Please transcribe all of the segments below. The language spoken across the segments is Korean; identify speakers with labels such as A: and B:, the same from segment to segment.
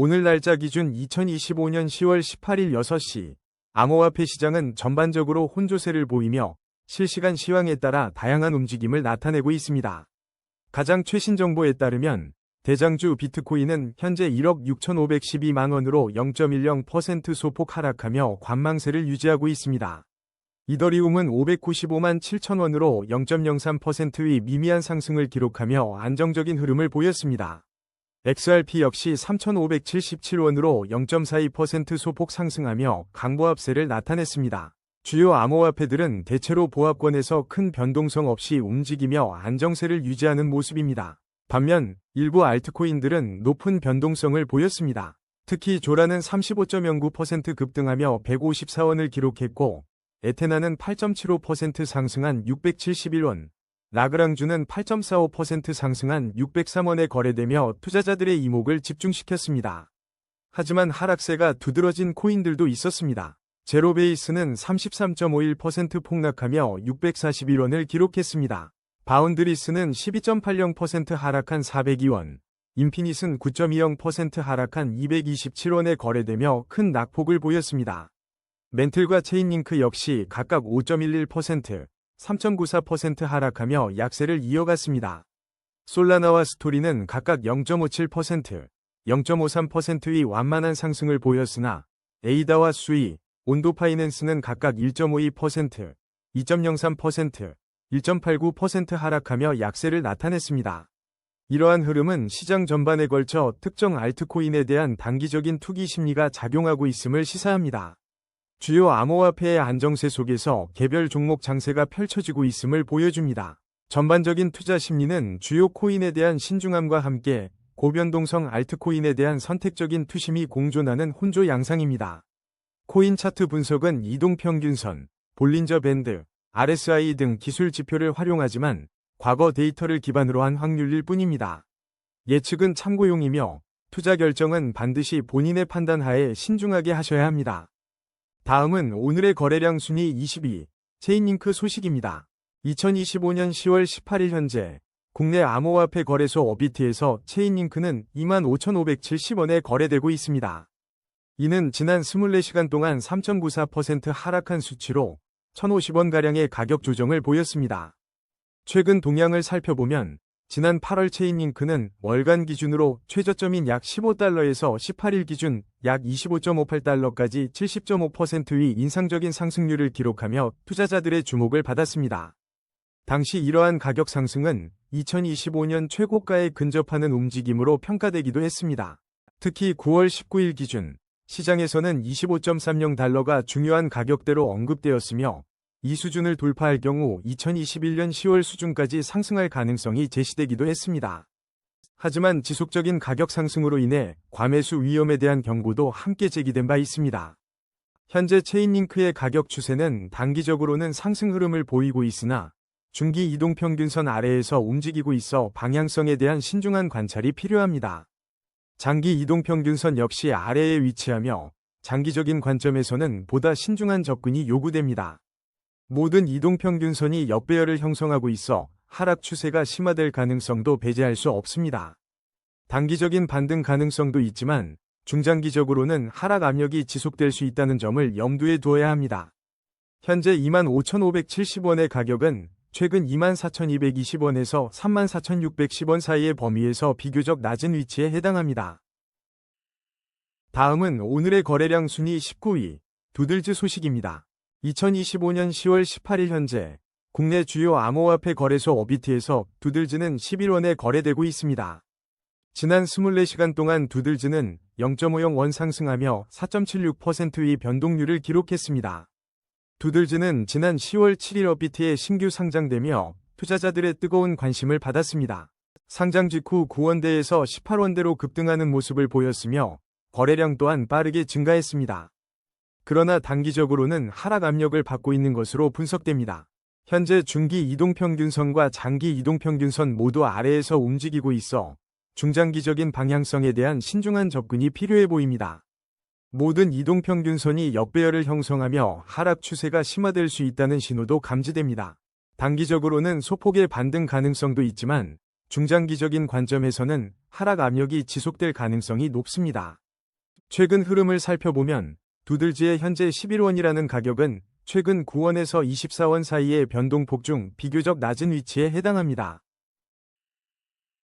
A: 오늘 날짜 기준 2025년 10월 18일 6시 암호화폐 시장은 전반적으로 혼조세를 보이며 실시간 시황에 따라 다양한 움직임을 나타내고 있습니다. 가장 최신 정보에 따르면 대장주 비트코인은 현재 1억 6,512만 원으로 0.10% 소폭 하락하며 관망세를 유지하고 있습니다. 이더리움은 595만 7천 원으로 0.03%의 미미한 상승을 기록하며 안정적인 흐름을 보였습니다. XRP 역시 3,577원으로 0.42% 소폭 상승하며 강보합세를 나타냈습니다. 주요 암호화폐들은 대체로 보합권에서 큰 변동성 없이 움직이며 안정세를 유지하는 모습입니다. 반면 일부 알트코인들은 높은 변동성을 보였습니다. 특히 조라는 35.09% 급등하며 154원을 기록했고 에테나는 8.75% 상승한 671원, 라그랑주는 8.45% 상승한 603원에 거래되며 투자자들의 이목을 집중시켰습니다. 하지만 하락세가 두드러진 코인들도 있었습니다. 제로베이스는 33.51% 폭락하며 641원을 기록했습니다. 바운드리스는 12.80% 하락한 402원, 인피닛은 9.20% 하락한 227원에 거래되며 큰 낙폭을 보였습니다. 멘틀과 체인링크 역시 각각 5.11%, 3.94% 하락하며 약세를 이어갔습니다. 솔라나와 스토리는 각각 0.57%, 0.53%의 완만한 상승을 보였으나 에이다와 수이, 온도 파이낸스는 각각 1.52%, 2.03%, 1.89% 하락하며 약세를 나타냈습니다. 이러한 흐름은 시장 전반에 걸쳐 특정 알트코인에 대한 단기적인 투기 심리가 작용하고 있음을 시사합니다. 주요 암호화폐의 안정세 속에서 개별 종목 장세가 펼쳐지고 있음을 보여줍니다. 전반적인 투자 심리는 주요 코인에 대한 신중함과 함께 고변동성 알트코인에 대한 선택적인 투심이 공존하는 혼조 양상입니다. 코인 차트 분석은 이동평균선, 볼린저 밴드, RSI 등 기술 지표를 활용하지만 과거 데이터를 기반으로 한 확률일 뿐입니다. 예측은 참고용이며 투자 결정은 반드시 본인의 판단하에 신중하게 하셔야 합니다. 다음은 오늘의 거래량 순위 22, 체인링크 소식입니다. 2025년 10월 18일 현재 국내 암호화폐 거래소 어비트에서 체인링크는 25,570원에 거래되고 있습니다. 이는 지난 24시간 동안 3.94% 하락한 수치로 1,050원가량의 가격 조정을 보였습니다. 최근 동향을 살펴보면 지난 8월 체인링크는 월간 기준으로 최저점인 약 15달러에서 18일 기준 약 25.58달러까지 70.5%의 인상적인 상승률을 기록하며 투자자들의 주목을 받았습니다. 당시 이러한 가격 상승은 2025년 최고가에 근접하는 움직임으로 평가되기도 했습니다. 특히 9월 19일 기준 시장에서는 25.30달러가 중요한 가격대로 언급되었으며 이 수준을 돌파할 경우 2021년 10월 수준까지 상승할 가능성이 제시되기도 했습니다. 하지만 지속적인 가격 상승으로 인해 과매수 위험에 대한 경고도 함께 제기된 바 있습니다. 현재 체인링크의 가격 추세는 단기적으로는 상승 흐름을 보이고 있으나 중기 이동평균선 아래에서 움직이고 있어 방향성에 대한 신중한 관찰이 필요합니다. 장기 이동평균선 역시 아래에 위치하며 장기적인 관점에서는 보다 신중한 접근이 요구됩니다. 모든 이동평균선이 역배열을 형성하고 있어 하락 추세가 심화될 가능성도 배제할 수 없습니다. 단기적인 반등 가능성도 있지만 중장기적으로는 하락 압력이 지속될 수 있다는 점을 염두에 두어야 합니다. 현재 25,570원의 가격은 최근 24,220원에서 34,610원 사이의 범위에서 비교적 낮은 위치에 해당합니다. 다음은 오늘의 거래량 순위 19위 두들즈 소식입니다. 2025년 10월 18일 현재 국내 주요 암호화폐 거래소 어비트에서 두들즈는 11원에 거래되고 있습니다. 지난 24시간 동안 두들즈는 0.50원 상승하며 4.76%의 변동률을 기록했습니다. 두들즈는 지난 10월 7일 어비트에 신규 상장되며 투자자들의 뜨거운 관심을 받았습니다. 상장 직후 9원대에서 18원대로 급등하는 모습을 보였으며 거래량 또한 빠르게 증가했습니다. 그러나 단기적으로는 하락 압력을 받고 있는 것으로 분석됩니다. 현재 중기 이동평균선과 장기 이동평균선 모두 아래에서 움직이고 있어 중장기적인 방향성에 대한 신중한 접근이 필요해 보입니다. 모든 이동평균선이 역배열을 형성하며 하락 추세가 심화될 수 있다는 신호도 감지됩니다. 단기적으로는 소폭의 반등 가능성도 있지만 중장기적인 관점에서는 하락 압력이 지속될 가능성이 높습니다. 최근 흐름을 살펴보면 두들지의 현재 11원이라는 가격은 최근 9원에서 24원 사이의 변동폭 중 비교적 낮은 위치에 해당합니다.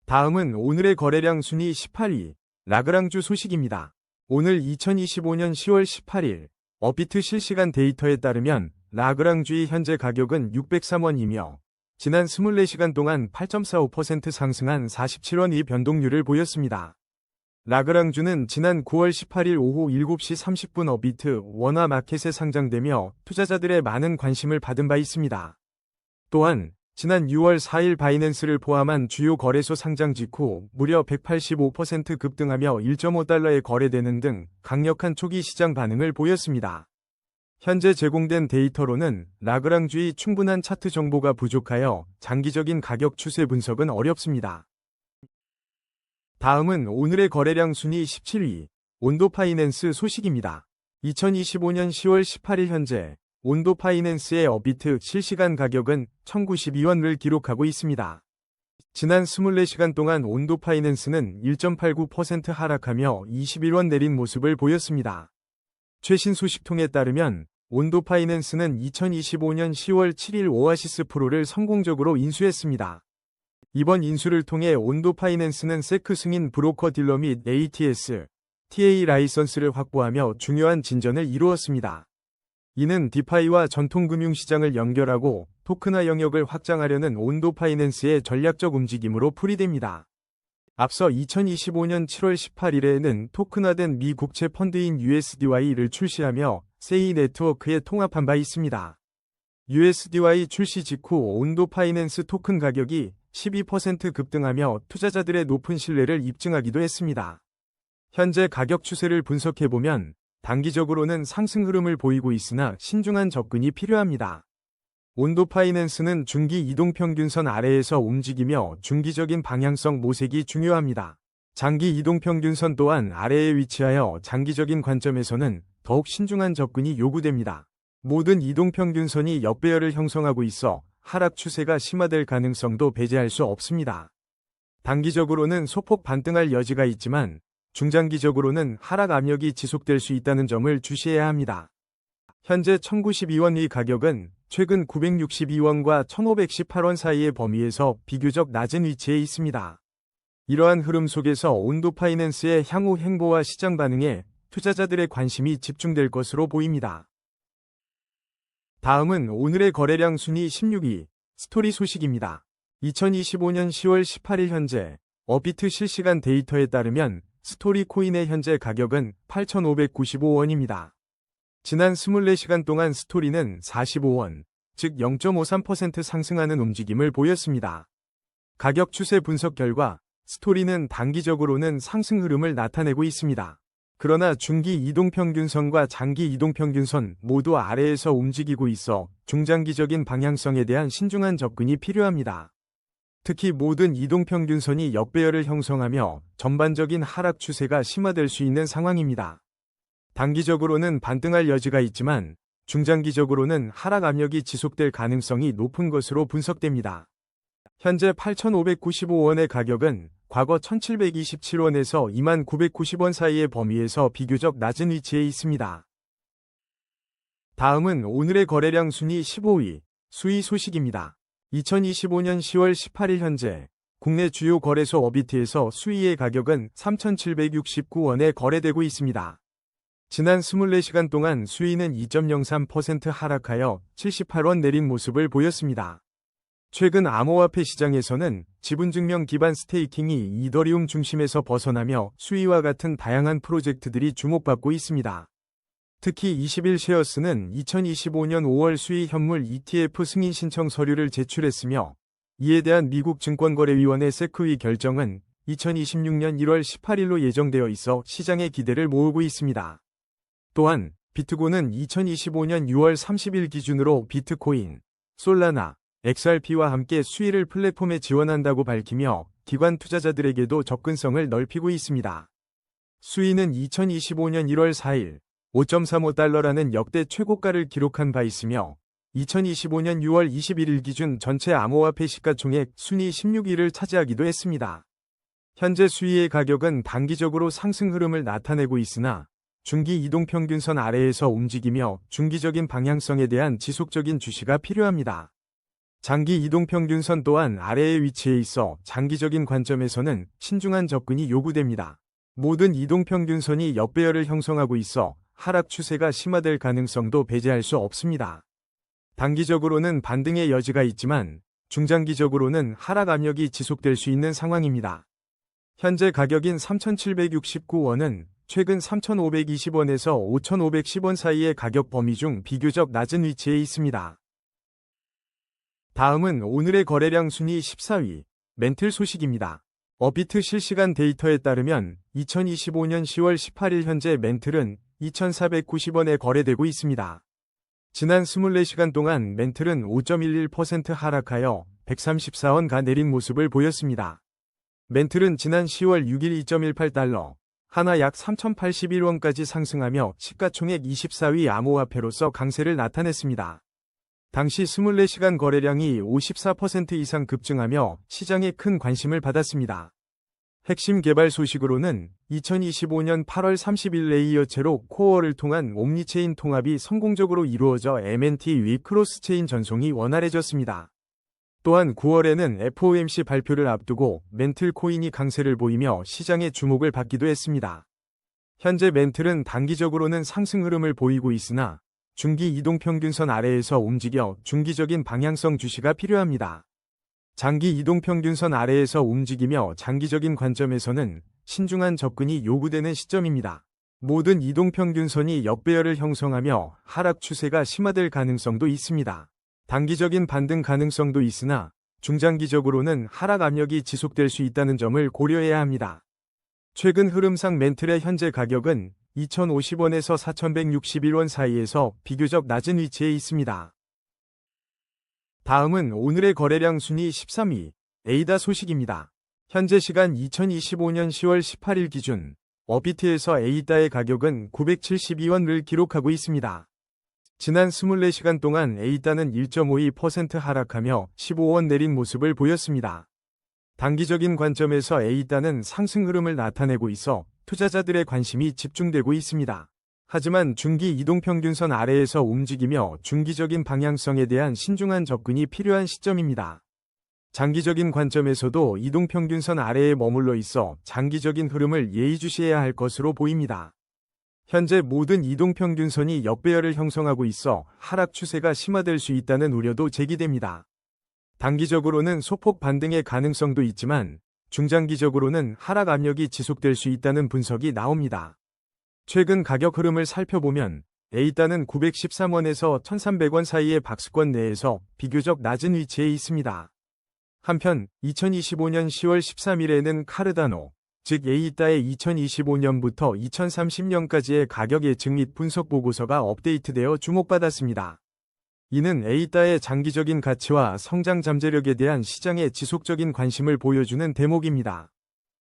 A: 다음은 오늘의 거래량 순위 18위 라그랑주 소식입니다. 오늘 2025년 10월 18일 업비트 실시간 데이터에 따르면 라그랑주의 현재 가격은 603원이며 지난 24시간 동안 8.45% 상승한 47원의 변동률을 보였습니다. 라그랑주는 지난 9월 18일 오후 7시 30분 어비트 원화 마켓에 상장되며 투자자들의 많은 관심을 받은 바 있습니다. 또한 지난 6월 4일 바이낸스를 포함한 주요 거래소 상장 직후 무려 185% 급등하며 1.5달러에 거래되는 등 강력한 초기 시장 반응을 보였습니다. 현재 제공된 데이터로는 라그랑주의 충분한 차트 정보가 부족하여 장기적인 가격 추세 분석은 어렵습니다. 다음은 오늘의 거래량 순위 17위 온도 파이낸스 소식입니다. 2025년 10월 18일 현재 온도 파이낸스의 어비트 실시간 가격은 1092원을 기록하고 있습니다. 지난 24시간 동안 온도 파이낸스는 1.89% 하락하며 21원 내린 모습을 보였습니다. 최신 소식통에 따르면 온도 파이낸스는 2025년 10월 7일 오아시스 프로를 성공적으로 인수했습니다. 이번 인수를 통해 온도 파이낸스는 세크 승인 브로커 딜러 및 ATS, TA 라이선스를 확보하며 중요한 진전을 이루었습니다. 이는 디파이와 전통금융시장을 연결하고 토크나 영역을 확장하려는 온도 파이낸스의 전략적 움직임으로 풀이됩니다. 앞서 2025년 7월 18일에는 토큰화된 미 국채 펀드인 USDY를 출시하며 세이 네트워크에 통합한 바 있습니다. USDY 출시 직후 온도 파이낸스 토큰 가격이 12% 급등하며 투자자들의 높은 신뢰를 입증하기도 했습니다. 현재 가격 추세를 분석해보면 단기적으로는 상승 흐름을 보이고 있으나 신중한 접근이 필요합니다. 온도 파이낸스는 중기 이동평균선 아래에서 움직이며 중기적인 방향성 모색이 중요합니다. 장기 이동평균선 또한 아래에 위치하여 장기적인 관점에서는 더욱 신중한 접근이 요구됩니다. 모든 이동평균선이 역배열을 형성하고 있어 하락 추세가 심화될 가능성도 배제할 수 없습니다. 단기적으로는 소폭 반등할 여지가 있지만 중장기적으로는 하락 압력이 지속될 수 있다는 점을 주시해야 합니다. 현재 1092원의 가격은 최근 962원과 1518원 사이의 범위에서 비교적 낮은 위치에 있습니다. 이러한 흐름 속에서 온도 파이낸스의 향후 행보와 시장 반응에 투자자들의 관심이 집중될 것으로 보입니다. 다음은 오늘의 거래량 순위 16위 스토리 소식입니다. 2025년 10월 18일 현재 어비트 실시간 데이터에 따르면 스토리 코인의 현재 가격은 8,595원입니다. 지난 24시간 동안 스토리는 45원, 즉 0.53% 상승하는 움직임을 보였습니다. 가격 추세 분석 결과 스토리는 단기적으로는 상승 흐름을 나타내고 있습니다. 그러나 중기 이동평균선과 장기 이동평균선 모두 아래에서 움직이고 있어 중장기적인 방향성에 대한 신중한 접근이 필요합니다. 특히 모든 이동평균선이 역배열을 형성하며 전반적인 하락 추세가 심화될 수 있는 상황입니다. 단기적으로는 반등할 여지가 있지만 중장기적으로는 하락 압력이 지속될 가능성이 높은 것으로 분석됩니다. 현재 8,595원의 가격은 과거 1727원에서 2990원 사이의 범위에서 비교적 낮은 위치에 있습니다. 다음은 오늘의 거래량 순위 15위 수위 소식입니다. 2025년 10월 18일 현재 국내 주요 거래소 어비트에서 수위의 가격은 3,769원에 거래되고 있습니다. 지난 24시간 동안 수위는 2.03% 하락하여 78원 내린 모습을 보였습니다. 최근 암호화폐 시장에서는 지분증명 기반 스테이킹이 이더리움 중심에서 벗어나며 수위와 같은 다양한 프로젝트들이 주목받고 있습니다. 특히 21 쉐어스는 2025년 5월 수위 현물 ETF 승인 신청 서류를 제출했으며 이에 대한 미국 증권거래위원회 세크위 결정은 2026년 1월 18일로 예정되어 있어 시장의 기대를 모으고 있습니다. 또한 비트고는 2025년 6월 30일 기준으로 비트코인, 솔라나, XRP와 함께 수위를 플랫폼에 지원한다고 밝히며 기관 투자자들에게도 접근성을 넓히고 있습니다. 수위는 2025년 1월 4일 5.35달러라는 역대 최고가를 기록한 바 있으며 2025년 6월 21일 기준 전체 암호화폐 시가총액 순위 16위를 차지하기도 했습니다. 현재 수위의 가격은 단기적으로 상승 흐름을 나타내고 있으나 중기 이동평균선 아래에서 움직이며 중기적인 방향성에 대한 지속적인 주시가 필요합니다. 장기 이동평균선 또한 아래에 위치해 있어 장기적인 관점에서는 신중한 접근이 요구됩니다. 모든 이동평균선이 역배열을 형성하고 있어 하락 추세가 심화될 가능성도 배제할 수 없습니다. 단기적으로는 반등의 여지가 있지만 중장기적으로는 하락 압력이 지속될 수 있는 상황입니다. 현재 가격인 3,769원은 최근 3,520원에서 5,510원 사이의 가격 범위 중 비교적 낮은 위치에 있습니다. 다음은 오늘의 거래량 순위 14위, 멘틀 소식입니다. 업비트 실시간 데이터에 따르면 2025년 10월 18일 현재 멘틀은 2,490원에 거래되고 있습니다. 지난 24시간 동안 멘틀은 5.11% 하락하여 134원가 내린 모습을 보였습니다. 멘틀은 지난 10월 6일 2.18달러, 하나 약 3,081원까지 상승하며 시가총액 24위 암호화폐로서 강세를 나타냈습니다. 당시 24시간 거래량이 54% 이상 급증하며 시장에 큰 관심을 받았습니다. 핵심 개발 소식으로는 2025년 8월 30일 레이어체로 코어를 통한 옴니체인 통합이 성공적으로 이루어져 MNT 위 크로스체인 전송이 원활해졌습니다. 또한 9월에는 FOMC 발표를 앞두고 멘틀 코인이 강세를 보이며 시장의 주목을 받기도 했습니다. 현재 멘틀은 단기적으로는 상승 흐름을 보이고 있으나 중기 이동평균선 아래에서 움직여 중기적인 방향성 주시가 필요합니다. 장기 이동평균선 아래에서 움직이며 장기적인 관점에서는 신중한 접근이 요구되는 시점입니다. 모든 이동평균선이 역배열을 형성하며 하락 추세가 심화될 가능성도 있습니다. 단기적인 반등 가능성도 있으나 중장기적으로는 하락 압력이 지속될 수 있다는 점을 고려해야 합니다. 최근 흐름상 멘틀의 현재 가격은 2,050원에서 4,161원 사이에서 비교적 낮은 위치에 있습니다. 다음은 오늘의 거래량 순위 13위, 에이다 소식입니다. 현재 시간 2025년 10월 18일 기준, 어비트에서 에이다의 가격은 972원을 기록하고 있습니다. 지난 24시간 동안 에이다는 1.52% 하락하며 15원 내린 모습을 보였습니다. 단기적인 관점에서 에이다는 상승 흐름을 나타내고 있어 투자자들의 관심이 집중되고 있습니다. 하지만 중기 이동평균선 아래에서 움직이며 중기적인 방향성에 대한 신중한 접근이 필요한 시점입니다. 장기적인 관점에서도 이동평균선 아래에 머물러 있어 장기적인 흐름을 예의주시해야 할 것으로 보입니다. 현재 모든 이동평균선이 역배열을 형성하고 있어 하락 추세가 심화될 수 있다는 우려도 제기됩니다. 단기적으로는 소폭 반등의 가능성도 있지만 중장기적으로는 하락 압력이 지속될 수 있다는 분석이 나옵니다. 최근 가격 흐름을 살펴보면 에이다는 913원에서 1300원 사이의 박스권 내에서 비교적 낮은 위치에 있습니다. 한편 2025년 10월 13일에는 카르다노, 즉 에이다의 2025년부터 2030년까지의 가격 예측 및 분석 보고서가 업데이트되어 주목받았습니다. 이는 에이다의 장기적인 가치와 성장 잠재력에 대한 시장의 지속적인 관심을 보여주는 대목입니다.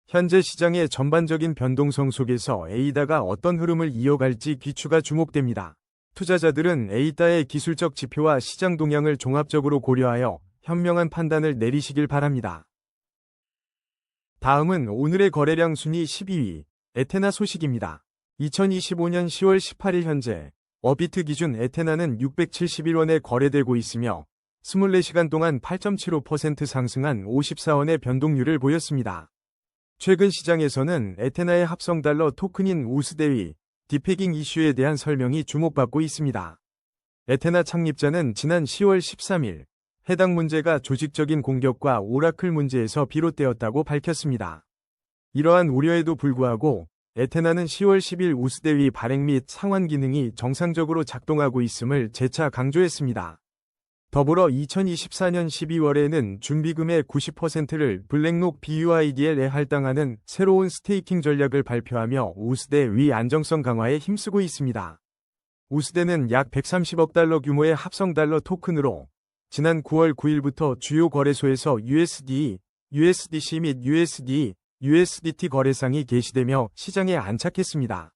A: 현재 시장의 전반적인 변동성 속에서 에이다가 어떤 흐름을 이어갈지 귀추가 주목됩니다. 투자자들은 에이다의 기술적 지표와 시장 동향을 종합적으로 고려하여 현명한 판단을 내리시길 바랍니다. 다음은 오늘의 거래량 순위 12위, 에테나 소식입니다. 2025년 10월 18일 현재 어비트 기준 에테나는 671원에 거래되고 있으며 24시간 동안 8.75% 상승한 54원의 변동률을 보였습니다. 최근 시장에서는 에테나의 합성 달러 토큰인 우스대위, 디패깅 이슈에 대한 설명이 주목받고 있습니다. 에테나 창립자는 지난 10월 13일 해당 문제가 조직적인 공격과 오라클 문제에서 비롯되었다고 밝혔습니다. 이러한 우려에도 불구하고 에테나는 10월 10일 우스대위 발행 및 상환 기능이 정상적으로 작동하고 있음을 재차 강조했습니다. 더불어 2024년 12월에는 준비금의 90%를 블랙록 BUIDL에 할당하는 새로운 스테이킹 전략을 발표하며 우스대 위 안정성 강화에 힘쓰고 있습니다. 우스대는 약 130억 달러 규모의 합성 달러 토큰으로 지난 9월 9일부터 주요 거래소에서 USD, USDC 및 USD, USDT 거래상이 게시되며 시장에 안착했습니다.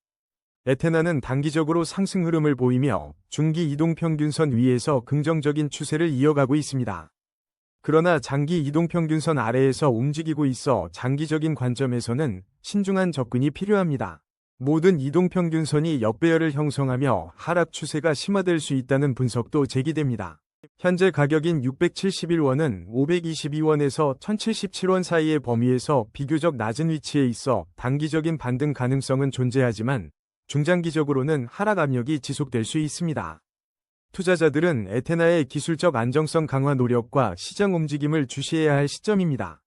A: 에테나는 단기적으로 상승 흐름을 보이며 중기 이동평균선 위에서 긍정적인 추세를 이어가고 있습니다. 그러나 장기 이동평균선 아래에서 움직이고 있어 장기적인 관점에서는 신중한 접근이 필요합니다. 모든 이동평균선이 역배열을 형성하며 하락 추세가 심화될 수 있다는 분석도 제기됩니다. 현재 가격인 671원은 522원에서 1077원 사이의 범위에서 비교적 낮은 위치에 있어 단기적인 반등 가능성은 존재하지만 중장기적으로는 하락 압력이 지속될 수 있습니다. 투자자들은 에테나의 기술적 안정성 강화 노력과 시장 움직임을 주시해야 할 시점입니다.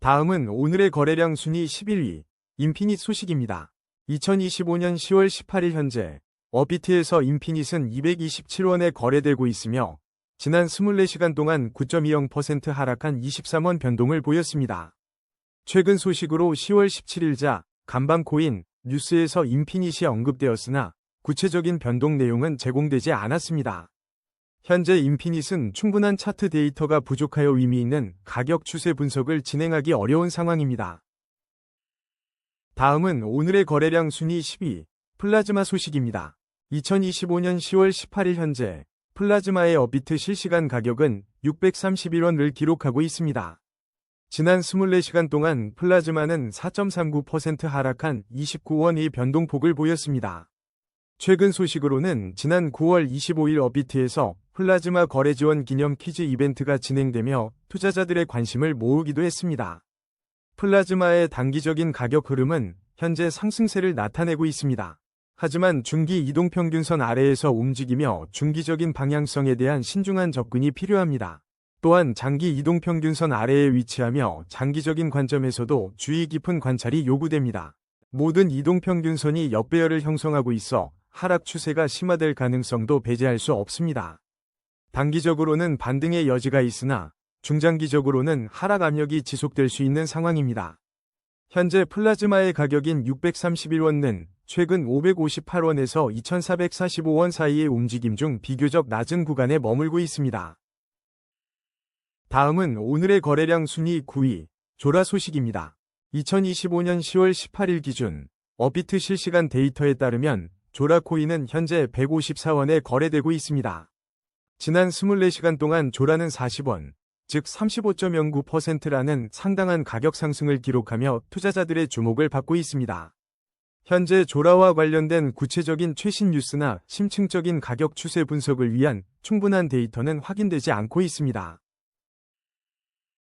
A: 다음은 오늘의 거래량 순위 11위, 인피닛 소식입니다. 2025년 10월 18일 현재 어비트에서 인피닛은 227원에 거래되고 있으며 지난 24시간 동안 9.20% 하락한 23원 변동을 보였습니다. 최근 소식으로 10월 17일자 간밤 코인 뉴스에서 인피닛이 언급되었으나 구체적인 변동 내용은 제공되지 않았습니다. 현재 인피닛은 충분한 차트 데이터가 부족하여 의미 있는 가격 추세 분석을 진행하기 어려운 상황입니다. 다음은 오늘의 거래량 순위 10위 플라즈마 소식입니다. 2025년 10월 18일 현재 플라즈마의 업비트 실시간 가격은 631원을 기록하고 있습니다. 지난 24시간 동안 플라즈마는 4.39% 하락한 29원의 변동폭을 보였습니다. 최근 소식으로는 지난 9월 25일 업비트에서 플라즈마 거래 지원 기념 퀴즈 이벤트가 진행되며 투자자들의 관심을 모으기도 했습니다. 플라즈마의 단기적인 가격 흐름은 현재 상승세를 나타내고 있습니다. 하지만 중기 이동평균선 아래에서 움직이며 중기적인 방향성에 대한 신중한 접근이 필요합니다. 또한 장기 이동평균선 아래에 위치하며 장기적인 관점에서도 주의 깊은 관찰이 요구됩니다. 모든 이동평균선이 역배열을 형성하고 있어 하락 추세가 심화될 가능성도 배제할 수 없습니다. 단기적으로는 반등의 여지가 있으나 중장기적으로는 하락 압력이 지속될 수 있는 상황입니다. 현재 플라즈마의 가격인 631원은 최근 558원에서 2445원 사이의 움직임 중 비교적 낮은 구간에 머물고 있습니다. 다음은 오늘의 거래량 순위 9위 조라 소식입니다. 2025년 10월 18일 기준 어비트 실시간 데이터에 따르면 조라 코인은 현재 154원에 거래되고 있습니다. 지난 24시간 동안 조라는 40원, 즉 35.09%라는 상당한 가격 상승을 기록하며 투자자들의 주목을 받고 있습니다. 현재 조라와 관련된 구체적인 최신 뉴스나 심층적인 가격 추세 분석을 위한 충분한 데이터는 확인되지 않고 있습니다.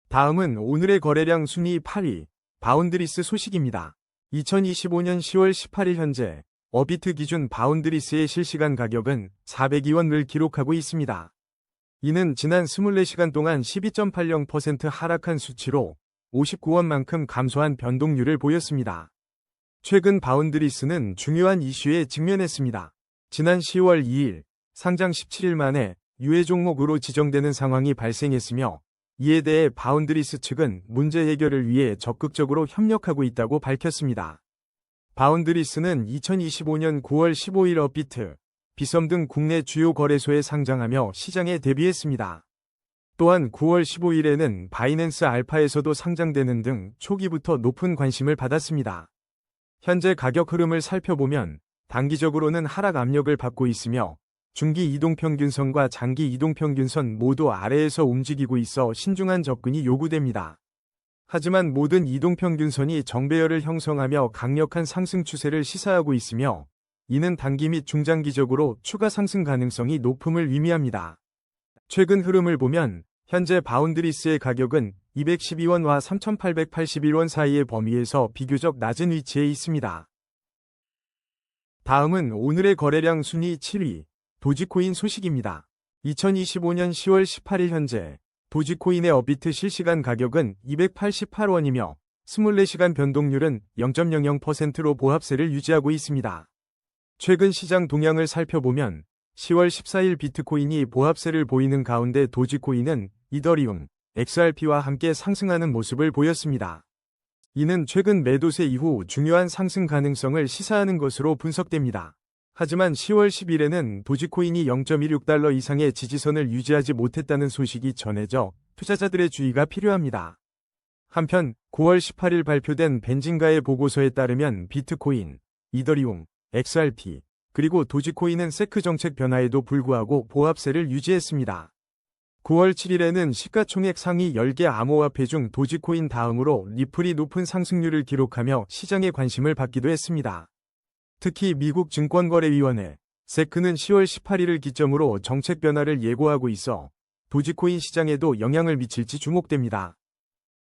A: 다음은 오늘의 거래량 순위 8위, 바운드리스 소식입니다. 2025년 10월 18일 현재 어비트 기준 바운드리스의 실시간 가격은 402원을 기록하고 있습니다. 이는 지난 24시간 동안 12.80% 하락한 수치로 59원만큼 감소한 변동률을 보였습니다. 최근 바운드리스는 중요한 이슈에 직면했습니다. 지난 10월 2일 상장 17일 만에 유해 종목으로 지정되는 상황이 발생했으며 이에 대해 바운드리스 측은 문제 해결을 위해 적극적으로 협력하고 있다고 밝혔습니다. 바운드리스는 2025년 9월 15일 업비트, 비섬 등 국내 주요 거래소에 상장하며 시장에 데뷔했습니다. 또한 9월 15일에는 바이낸스 알파에서도 상장되는 등 초기부터 높은 관심을 받았습니다. 현재 가격 흐름을 살펴보면 단기적으로는 하락 압력을 받고 있으며 중기 이동평균선과 장기 이동평균선 모두 아래에서 움직이고 있어 신중한 접근이 요구됩니다. 하지만 모든 이동평균선이 정배열을 형성하며 강력한 상승 추세를 시사하고 있으며 이는 단기 및 중장기적으로 추가 상승 가능성이 높음을 의미합니다. 최근 흐름을 보면 현재 바운드리스의 가격은 212원과 3881원 사이의 범위에서 비교적 낮은 위치에 있습니다. 다음은 오늘의 거래량 순위 7위 도지코인 소식입니다. 2025년 10월 18일 현재 도지코인의 업비트 실시간 가격은 288원이며 24시간 변동률은 0.00%로 보합세를 유지하고 있습니다. 최근 시장 동향을 살펴보면 10월 14일 비트코인이 보합세를 보이는 가운데 도지코인은 이더리움, XRP와 함께 상승하는 모습을 보였습니다. 이는 최근 매도세 이후 중요한 상승 가능성을 시사하는 것으로 분석됩니다. 하지만 10월 10일에는 도지코인이 0.16달러 이상의 지지선을 유지하지 못했다는 소식이 전해져 투자자들의 주의가 필요합니다. 한편 9월 18일 발표된 벤진가의 보고서에 따르면 비트코인, 이더리움, XRP, 그리고 도지코인은 세크 정책 변화에도 불구하고 보합세를 유지했습니다. 9월 7일에는 시가총액 상위 10개 암호화폐 중 도지코인 다음으로 리플이 높은 상승률을 기록하며 시장의 관심을 받기도 했습니다. 특히 미국 증권거래위원회 세크는 10월 18일을 기점으로 정책 변화를 예고하고 있어 도지코인 시장에도 영향을 미칠지 주목됩니다.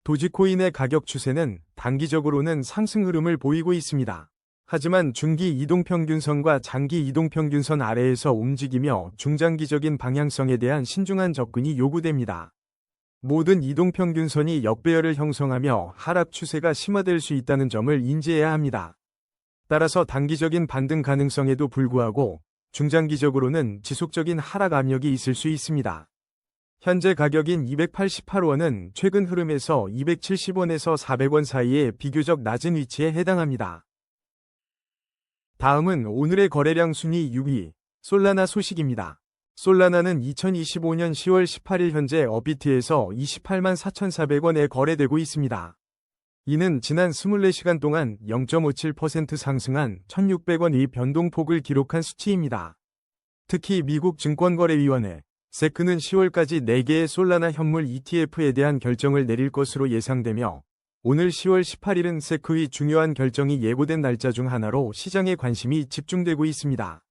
A: 도지코인의 가격 추세는 단기적으로는 상승 흐름을 보이고 있습니다. 하지만 중기 이동평균선과 장기 이동평균선 아래에서 움직이며 중장기적인 방향성에 대한 신중한 접근이 요구됩니다. 모든 이동평균선이 역배열을 형성하며 하락 추세가 심화될 수 있다는 점을 인지해야 합니다. 따라서 단기적인 반등 가능성에도 불구하고 중장기적으로는 지속적인 하락 압력이 있을 수 있습니다. 현재 가격인 288원은 최근 흐름에서 270원에서 400원 사이의 비교적 낮은 위치에 해당합니다. 다음은 오늘의 거래량 순위 6위, 솔라나 소식입니다. 솔라나는 2025년 10월 18일 현재 업비트에서 28만 4,400원에 거래되고 있습니다. 이는 지난 24시간 동안 0.57% 상승한 1,600원의 변동폭을 기록한 수치입니다. 특히 미국 증권거래위원회 세크는 10월까지 4개의 솔라나 현물 ETF에 대한 결정을 내릴 것으로 예상되며 오늘 10월 18일은 세크의 중요한 결정이 예고된 날짜 중 하나로 시장의 관심이 집중되고 있습니다.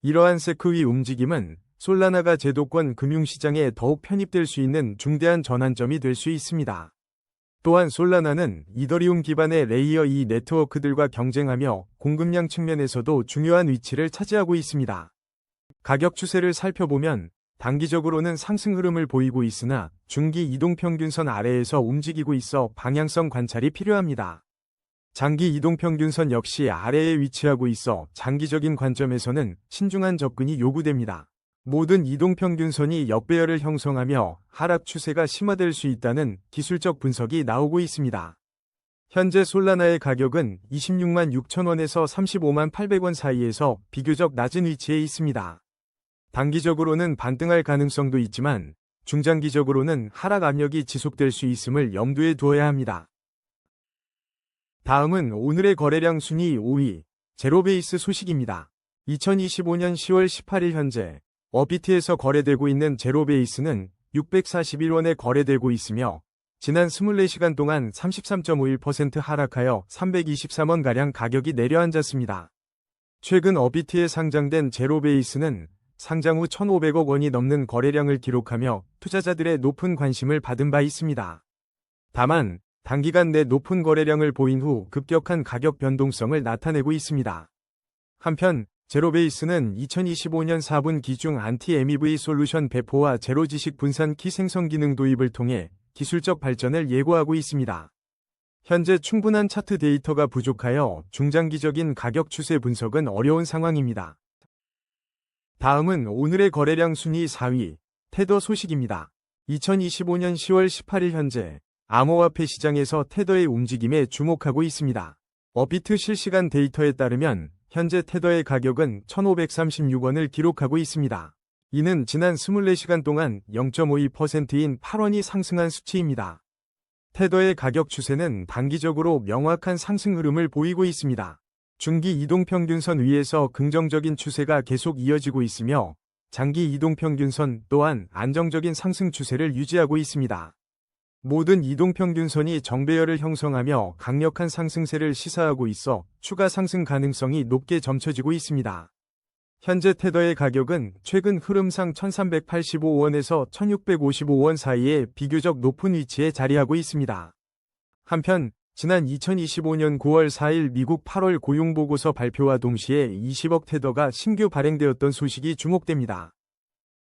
A: 이러한 세크의 움직임은 솔라나가 제도권 금융시장에 더욱 편입될 수 있는 중대한 전환점이 될 수 있습니다. 또한 솔라나는 이더리움 기반의 레이어 2 네트워크들과 경쟁하며 공급량 측면에서도 중요한 위치를 차지하고 있습니다. 가격 추세를 살펴보면 단기적으로는 상승 흐름을 보이고 있으나 중기 이동평균선 아래에서 움직이고 있어 방향성 관찰이 필요합니다. 장기 이동평균선 역시 아래에 위치하고 있어 장기적인 관점에서는 신중한 접근이 요구됩니다. 모든 이동평균선이 역배열을 형성하며 하락 추세가 심화될 수 있다는 기술적 분석이 나오고 있습니다. 현재 솔라나의 가격은 26만 6천원에서 35만 800원 사이에서 비교적 낮은 위치에 있습니다. 단기적으로는 반등할 가능성도 있지만 중장기적으로는 하락 압력이 지속될 수 있음을 염두에 두어야 합니다. 다음은 오늘의 거래량 순위 5위 제로베이스 소식입니다. 2025년 10월 18일 현재 어비트에서 거래되고 있는 제로베이스는 641원에 거래되고 있으며 지난 24시간 동안 33.51% 하락하여 323원가량 가격이 내려앉았습니다. 최근 어비트에 상장된 제로베이스는 상장 후 1,500억 원이 넘는 거래량을 기록하며 투자자들의 높은 관심을 받은 바 있습니다. 다만 단기간 내 높은 거래량을 보인 후 급격한 가격 변동성을 나타내고 있습니다. 한편 제로베이스는 2025년 4분 기중 안티-MEV 솔루션 배포와 제로 지식 분산 키 생성 기능 도입을 통해 기술적 발전을 예고하고 있습니다. 현재 충분한 차트 데이터가 부족하여 중장기적인 가격 추세 분석은 어려운 상황입니다. 다음은 오늘의 거래량 순위 4위, 테더 소식입니다. 2025년 10월 18일 현재 암호화폐 시장에서 테더의 움직임에 주목하고 있습니다. 어비트 실시간 데이터에 따르면 현재 테더의 가격은 1,536원을 기록하고 있습니다. 이는 지난 24시간 동안 0.52%인 8원이 상승한 수치입니다. 테더의 가격 추세는 단기적으로 명확한 상승 흐름을 보이고 있습니다. 중기 이동평균선 위에서 긍정적인 추세가 계속 이어지고 있으며 장기 이동평균선 또한 안정적인 상승 추세를 유지하고 있습니다. 모든 이동평균선이 정배열을 형성하며 강력한 상승세를 시사하고 있어 추가 상승 가능성이 높게 점쳐지고 있습니다. 현재 테더의 가격은 최근 흐름상 1385원에서 1655원 사이에 비교적 높은 위치에 자리하고 있습니다. 한편 지난 2025년 9월 4일 미국 8월 고용보고서 발표와 동시에 20억 테더가 신규 발행되었던 소식이 주목됩니다.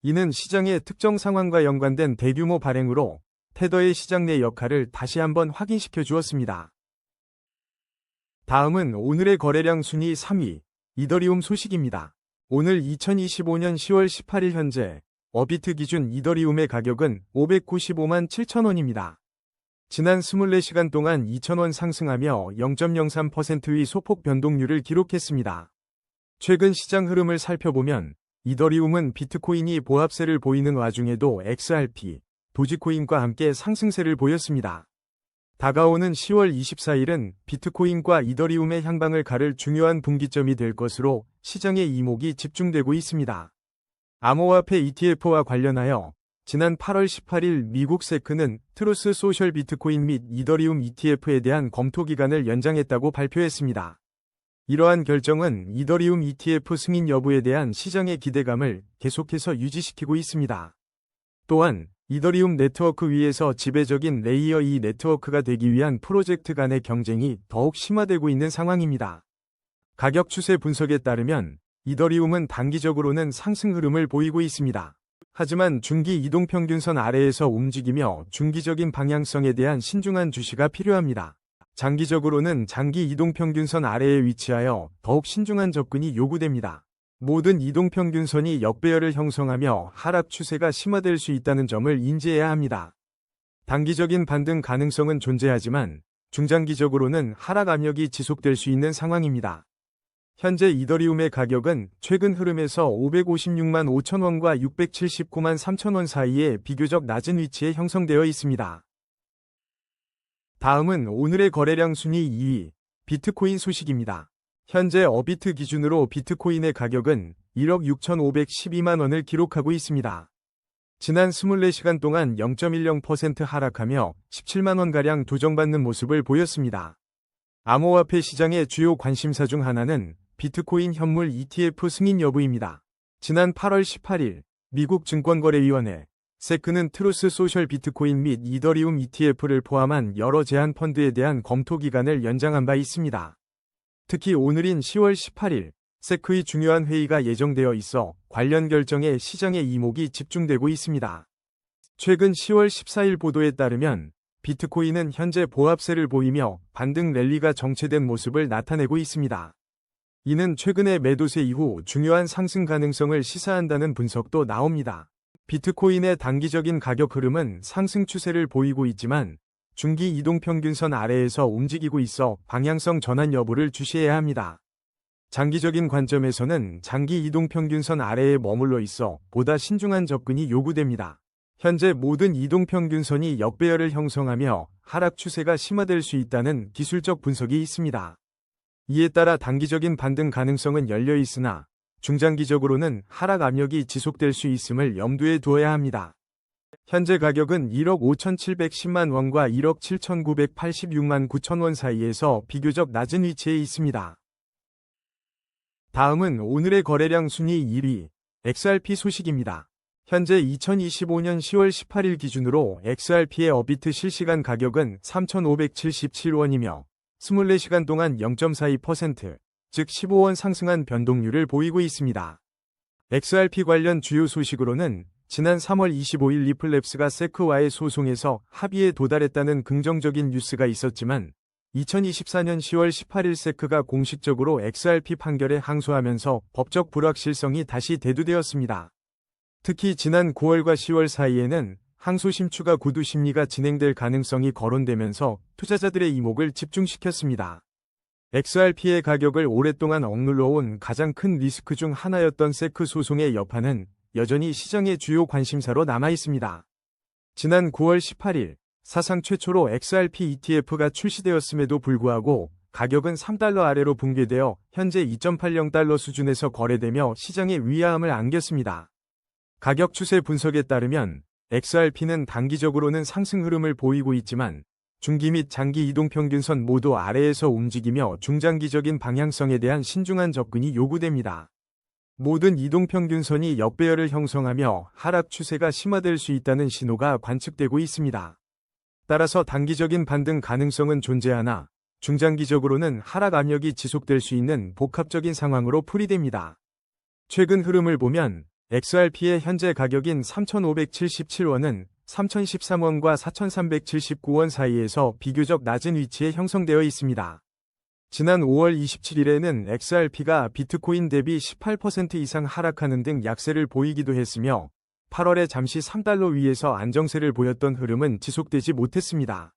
A: 이는 시장의 특정 상황과 연관된 대규모 발행으로 테더의 시장 내 역할을 다시 한번 확인시켜 주었습니다. 다음은 오늘의 거래량 순위 3위, 이더리움 소식입니다. 오늘 2025년 10월 18일 현재 어비트 기준 이더리움의 가격은 595만 7천원입니다. 지난 24시간 동안 2,000원 상승하며 0.03%의 소폭 변동률을 기록했습니다. 최근 시장 흐름을 살펴보면 이더리움은 비트코인이 보합세를 보이는 와중에도 XRP, 도지코인과 함께 상승세를 보였습니다. 다가오는 10월 24일은 비트코인과 이더리움의 향방을 가를 중요한 분기점이 될 것으로 시장의 이목이 집중되고 있습니다. 암호화폐 ETF와 관련하여 지난 8월 18일 미국 세크는 트루스 소셜 비트코인 및 이더리움 ETF에 대한 검토 기간을 연장했다고 발표했습니다. 이러한 결정은 이더리움 ETF 승인 여부에 대한 시장의 기대감을 계속해서 유지시키고 있습니다. 또한 이더리움 네트워크 위에서 지배적인 레이어 2 네트워크가 되기 위한 프로젝트 간의 경쟁이 더욱 심화되고 있는 상황입니다. 가격 추세 분석에 따르면 이더리움은 단기적으로는 상승 흐름을 보이고 있습니다. 하지만 중기 이동평균선 아래에서 움직이며 중기적인 방향성에 대한 신중한 주시가 필요합니다. 장기적으로는 장기 이동평균선 아래에 위치하여 더욱 신중한 접근이 요구됩니다. 모든 이동평균선이 역배열을 형성하며 하락 추세가 심화될 수 있다는 점을 인지해야 합니다. 단기적인 반등 가능성은 존재하지만 중장기적으로는 하락 압력이 지속될 수 있는 상황입니다. 현재 이더리움의 가격은 최근 흐름에서 556만 5천원과 679만 3천원 사이에 비교적 낮은 위치에 형성되어 있습니다. 다음은 오늘의 거래량 순위 2위, 비트코인 소식입니다. 현재 어비트 기준으로 비트코인의 가격은 1억 6,512만 원을 기록하고 있습니다. 지난 24시간 동안 0.10% 하락하며 17만 원가량 조정받는 모습을 보였습니다. 암호화폐 시장의 주요 관심사 중 하나는 비트코인 현물 ETF 승인 여부입니다. 지난 8월 18일 미국 증권거래위원회 세크는 트루스 소셜 비트코인 및 이더리움 ETF를 포함한 여러 제한 펀드에 대한 검토 기간을 연장한 바 있습니다. 특히 오늘인 10월 18일 세크의 중요한 회의가 예정되어 있어 관련 결정에 시장의 이목이 집중되고 있습니다. 최근 10월 14일 보도에 따르면 비트코인은 현재 보합세를 보이며 반등 랠리가 정체된 모습을 나타내고 있습니다. 이는 최근의 매도세 이후 중요한 상승 가능성을 시사한다는 분석도 나옵니다. 비트코인의 단기적인 가격 흐름은 상승 추세를 보이고 있지만 중기 이동평균선 아래에서 움직이고 있어 방향성 전환 여부를 주시해야 합니다. 장기적인 관점에서는 장기 이동평균선 아래에 머물러 있어 보다 신중한 접근이 요구됩니다. 현재 모든 이동평균선이 역배열을 형성하며 하락 추세가 심화될 수 있다는 기술적 분석이 있습니다. 이에 따라 단기적인 반등 가능성은 열려 있으나 중장기적으로는 하락 압력이 지속될 수 있음을 염두에 두어야 합니다. 현재 가격은 1억 5,710만 원과 1억 7,986만 9천 원 사이에서 비교적 낮은 위치에 있습니다. 다음은 오늘의 거래량 순위 1위 XRP 소식입니다. 현재 2025년 10월 18일 기준으로 XRP의 어비트 실시간 가격은 3,577원이며 24시간 동안 0.42%, 즉 15원 상승한 변동률을 보이고 있습니다. XRP 관련 주요 소식으로는 지난 3월 25일 리플랩스가 세크와의 소송에서 합의에 도달했다는 긍정적인 뉴스가 있었지만 2024년 10월 18일 세크가 공식적으로 XRP 판결에 항소하면서 법적 불확실성이 다시 대두되었습니다. 특히 지난 9월과 10월 사이에는 항소심 추가 구두 심리가 진행될 가능성이 거론되면서 투자자들의 이목을 집중시켰습니다. XRP의 가격을 오랫동안 억눌러온 가장 큰 리스크 중 하나였던 세크 소송의 여파는 여전히 시장의 주요 관심사로 남아 있습니다. 지난 9월 18일 사상 최초로 XRP ETF가 출시되었음에도 불구하고 가격은 3달러 아래로 붕괴되어 현재 2.80달러 수준에서 거래되며 시장의 위화함을 안겼습니다. 가격 추세 분석에 따르면 XRP는 단기적으로는 상승 흐름을 보이고 있지만 중기 및 장기 이동평균선 모두 아래에서 움직이며 중장기적인 방향성에 대한 신중한 접근이 요구됩니다. 모든 이동평균선이 역배열을 형성하며 하락 추세가 심화될 수 있다는 신호가 관측되고 있습니다. 따라서 단기적인 반등 가능성은 존재하나 중장기적으로는 하락 압력이 지속될 수 있는 복합적인 상황으로 풀이됩니다. 최근 흐름을 보면 XRP의 현재 가격인 3,577원은 3,013원과 4,379원 사이에서 비교적 낮은 위치에 형성되어 있습니다. 지난 5월 27일에는 XRP가 비트코인 대비 18% 이상 하락하는 등 약세를 보이기도 했으며 8월에 잠시 3달러 위에서 안정세를 보였던 흐름은 지속되지 못했습니다.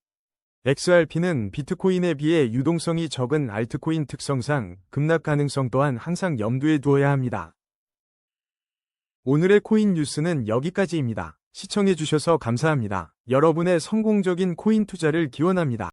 A: XRP는 비트코인에 비해 유동성이 적은 알트코인 특성상 급락 가능성 또한 항상 염두에 두어야 합니다. 오늘의 코인 뉴스는 여기까지입니다. 시청해주셔서 감사합니다. 여러분의 성공적인 코인 투자를 기원합니다.